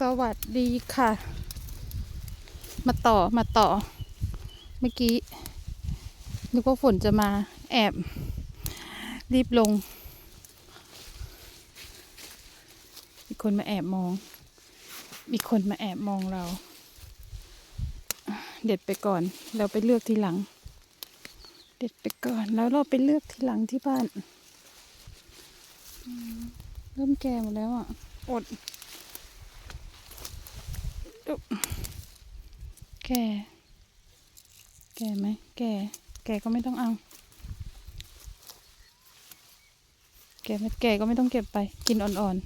สวัสดีค่ะ มาต่อมาต่อ เมื่อกี้นึกว่าฝนจะมาแอบ รีบลง มีคนมาแอบมอง มีคนมาแอบมองเรา เด็ดไปก่อน เราไปเลือกทีหลัง เด็ดไปก่อน แล้วเราไปเลือกทีหลังที่บ้าน เริ่มแก่หมดแล้วอะ อด แก่ แก่ไหม แก่ แก่ก็ไม่ต้องเอา แก่ไม่แก่ก็ไม่ต้องเก็บไป กินอ่อนๆ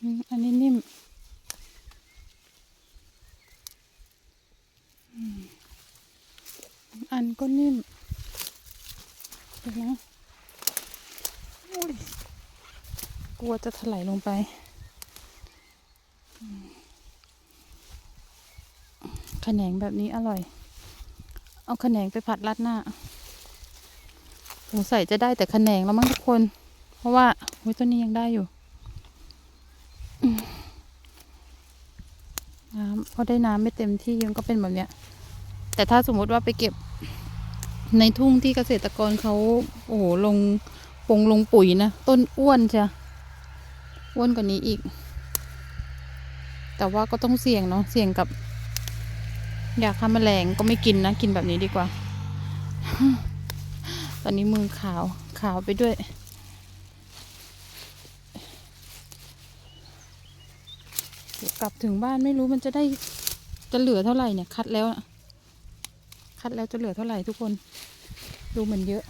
อ,อันนี้นิ่มอันก็นิ่มเดี๋ยวนะกลัวจะถลายลงไป ขนงแบบนี้อร่อย เอาขนงไปผัดราดหน้าสงสัยจะได้แต่ขนงแล้วมั้งทุกคน เพราะว่าโอ้ยต้นนี้ยังได้อยู่น้ำเพอได้น้ำไม่เต็มที่มันก็เป็นแบบเนี้ย แต่ถ้าสมมติว่าไปเก็บในทุ่งที่เกษตรกรเขาโอ้โหลงปงลงปุ๋ยนะ ต้นอ้วนจ้ะอ้วนกว่านี้อีก แต่ว่าก็ต้องเสี่ยงเนาะเสี่ยงกับ ยาฆ่าแมลงก็ไม่กินนะ กินแบบนี้ดีกว่า ตอนนี้มือขาวขาวไปด้วยเดี๋ยวกลับถึงบ้านไม่รู้มันจะได้จะเหลือเท่าไหร่เนี่ย คัดแล้ว คัดแล้วจะเหลือเท่าไหร่ทุกคน ดูเหมือนเยอะ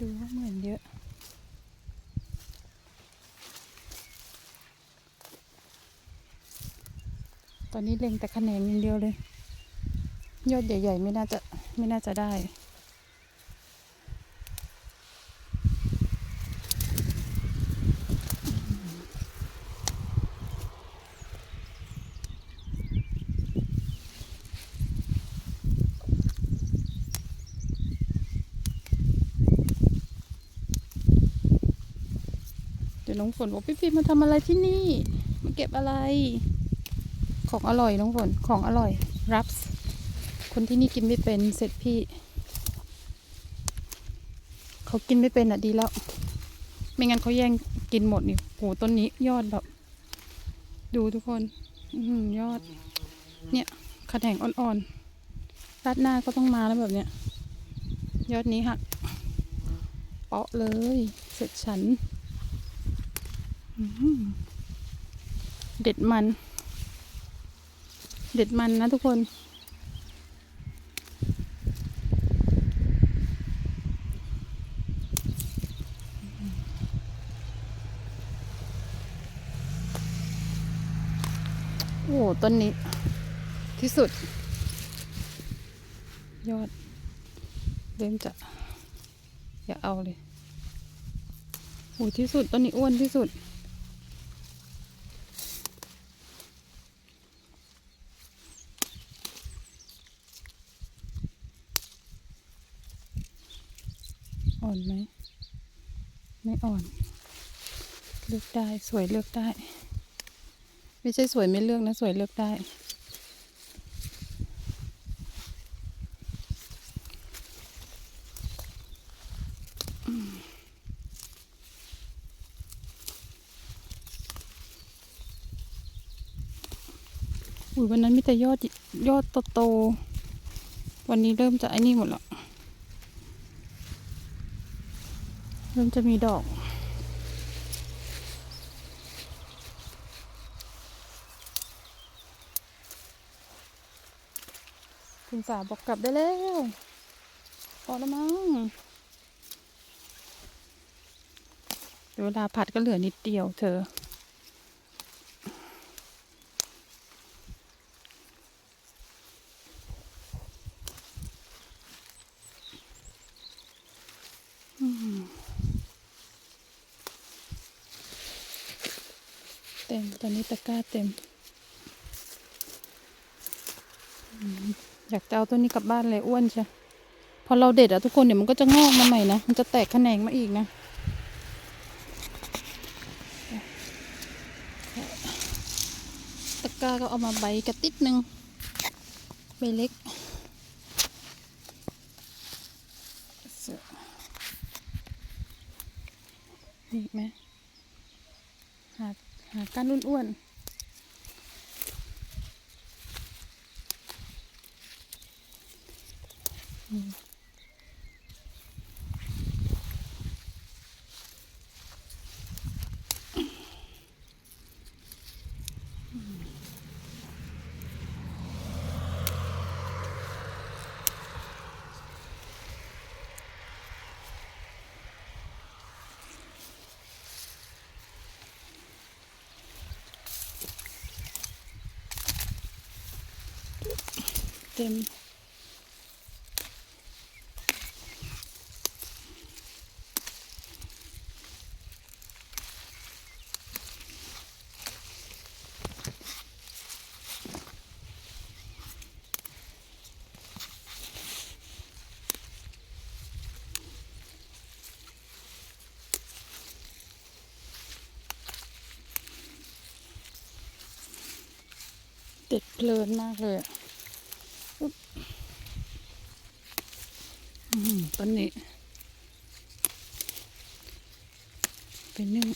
ดูว่าเหมือนเยอะ ตอนนี้เล็งแต่คะแนนอย่างเดียวเลย ยอดใหญ่ ๆ ไม่น่าจะไม่น่าจะได้ เดี๋ยวน้องฝนบอกพี่ฟิล์มมาทำอะไรที่นี่ มาเก็บอะไร ของอร่อยน้องฝนของอร่อยรับคนที่นี่กินไม่เป็นเสร็จพี่ เขากินไม่เป็นอะดีแล้ว ไม่งั้นเขาแย่งกินหมดนี่โหต้นนี้ยอดแบบ ดูทุกคนอืยอด เนี่ยขแขนงอ่อนๆรัดหน้าก็ต้องมาแล้วแบบเนี้ย ยอดนี้หักเปาะเลย เสร็จฉันเด็ดมัน เด็ดมันนะทุกคน โอ้ต้นนี้ ที่สุด ยอด เริ่มจะ อย่าเอาเลยโอ้ที่สุดต้นนี้อ้วนที่สุด อ่อนไหม ไม่อ่อน เลือกได้สวยเลือกได้ ไม่ใช่สวยไม่เลือกนะ สวยเลือกได้อุ้ยวันนั้นมีแต่ยอดยอดโตๆวันนี้เริ่มจะไอ้นี่หมดแล้ว เริ่มจะมีดอกคุณสาบอกกลับได้แล้วพอแล้วมั้งเวลาผัดก็เหลือนิดเดียวเธอ ต็ม ตอนนี้ตะกร้าเต็ม อยากจะเอาต้นนี้กลับบ้านเลยอ้วนใช่พอเราเด็ดอะทุกคนเดี๋ยวมันก็จะงอกมาใหม่นะ มันจะแตกแขนงมาอีกนะ ตะกร้าก็เอามาใบกระติดหนึ่งใบเล็กนี่ไหม กานอ้วนๆ เต็มเด็ดเพลินมากเลยอะอุ๊บ ต้นนี้ เป็นนึ่ง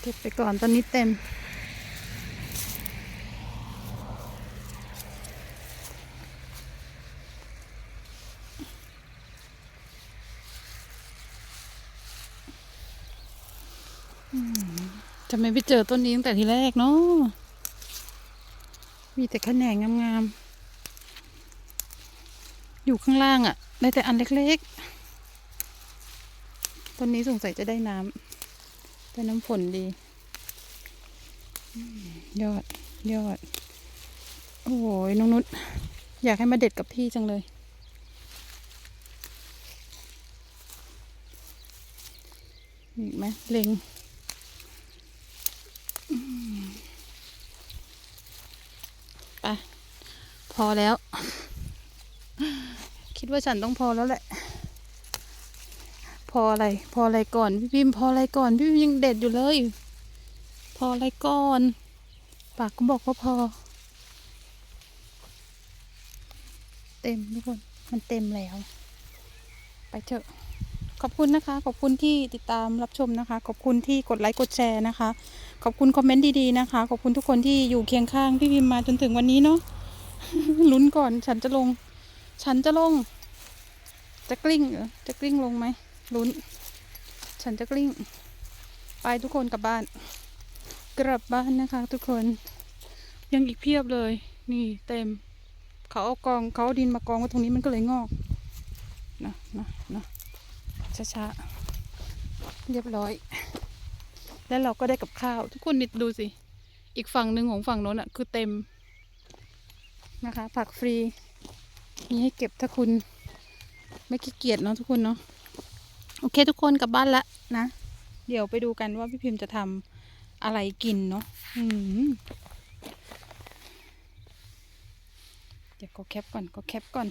เก็บไปก่อนตอนนี้เต็ม จะไม่ไปเจอต้นนี้ตั้งแต่ทีแรกเนาะมีแต่แขนงงามๆ อยู่ข้างล่างอะ่ะ ได้แต่อันเล็กๆ ต้นนี้สงสัยจะได้น้ำได้น้ำฝนดี ยอด ยอด โอ้ยน้องนุชอยากให้มาเด็ดกับพี่จังเลยอีกไหมเล็ง ไป พอแล้ว คิดว่าฉันต้องพอแล้วแหละ พออะไร พออะไรก่อนพี่พิมพออะไรก่อนพี่พิมยังเด็ดอยู่เลย พออะไรก่อน ปากก็บอกว่าพอ เต็มทุกคนมันเต็มแล้ว ไปเถอะขอบคุณนะคะ ขอบคุณที่ติดตามรับชมนะคะ ขอบคุณที่กดไลค์กดแชร์นะคะ ขอบคุณคอมเมนต์ดีๆนะคะ ขอบคุณทุกคนที่อยู่เคียงข้างพี่พิมมาจนถึงวันนี้เนาะ ลุ้นก่อน ฉันจะลง ฉันจะลง จะกลิ้งเหรอจะกลิ้งลงไหมลุ้น ฉันจะกลิ้ง ไปทุกคนกลับบ้าน กลับบ้านนะคะ ทุกคน ยังอีกเพียบเลย นี่เต็ม เขาเอากองเขาเอาดินมากองไว้ตรงนี้มันก็เลยงอกนะนะนะช้าๆเรียบร้อย แล้วเราก็ได้กับข้าว ทุกคนนิดดูสิ อีกฝั่งหนึ่งของฝั่งโน้นอะ คือเต็ม นะคะ ผักฟรี มีให้เก็บถ้าคุณไม่ขี้เกียจเนาะทุกคนเนาะโอเคทุกคนกลับบ้านละนะ เดี๋ยวไปดูกันว่าพี่พิมพ์จะทำอะไรกินเนาะอืมเดี๋ยวก็แคปก่อนก็แคปก่อน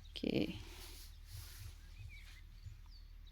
โอเค